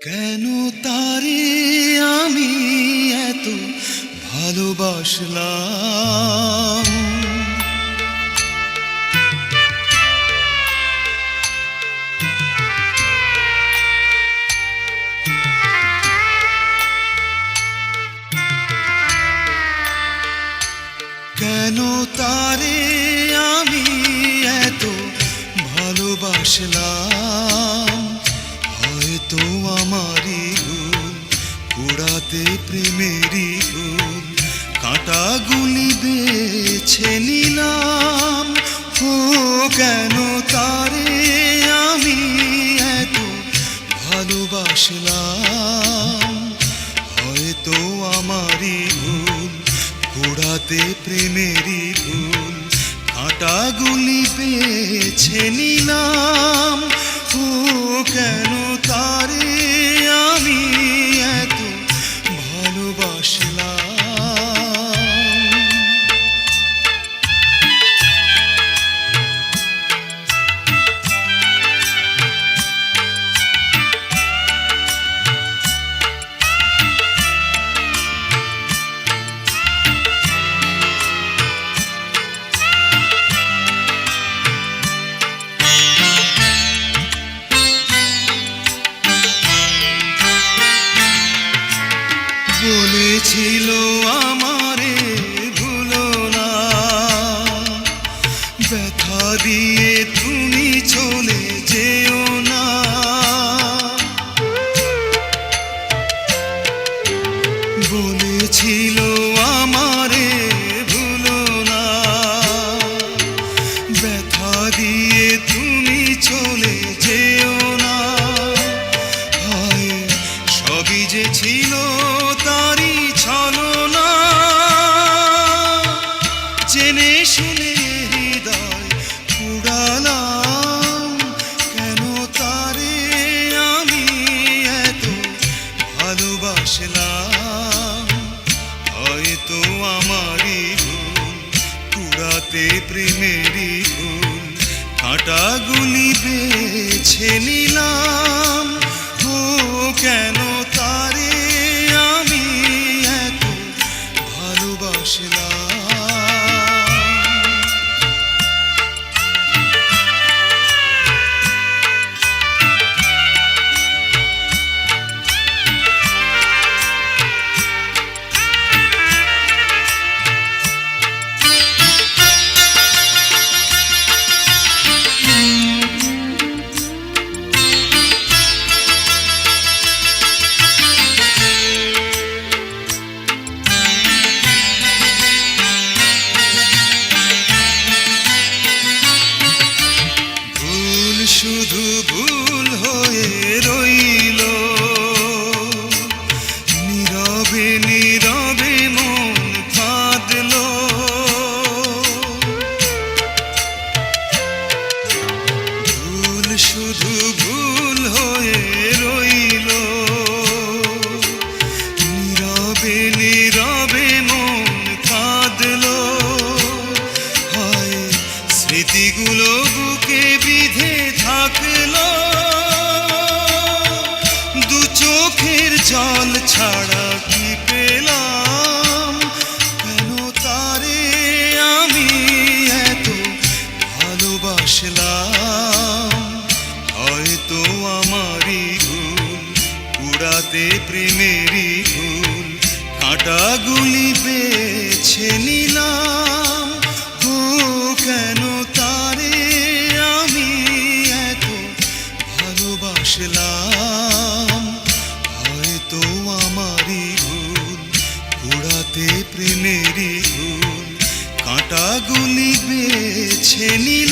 কেন তারে আমি এত ভালোবাসলাম? কেন তারে আমি এত ভালোবাসলাম? কুড়াতে প্রেমেরই ভুল কাঁটাগুলি বেছে নিলাম। ও কেন তারে আমি এত ভালোবাসলাম? হয়তো আমারই ভুল কুড়াতে প্রেমেরই ভুল, কাঁটাগুলি বেছে নিলাম। ও কেন তারে যে ছিল তারই ছলনা। জেনে শুনে হৃদয় পুড়ালাম কেন তারে আমি এত ভালোবাসলাম? হয়তো আমারই ভুল, কুড়াতে প্রেমেরই ভুল কাঁটাগুলি বেছে ভালোবাসলাম নীরবে মন কাঁদল ভুল শুধু ভুল হয়ে রইল। নীরবে নীরবে মন কাঁদল হয় স্মৃতিগুলো বুকে বিধে থাকল। চোখের জল ছাড়া প্রেমেরই ভুল, কাঁটাগুলি বেছে নিলাম। ও কেন তারে আমি এত ভালোবাসলাম? হয়তো আমারই ভুল কুড়াতে প্রেমেরই ভুল, কাঁটাগুলি বেছে নিলাম।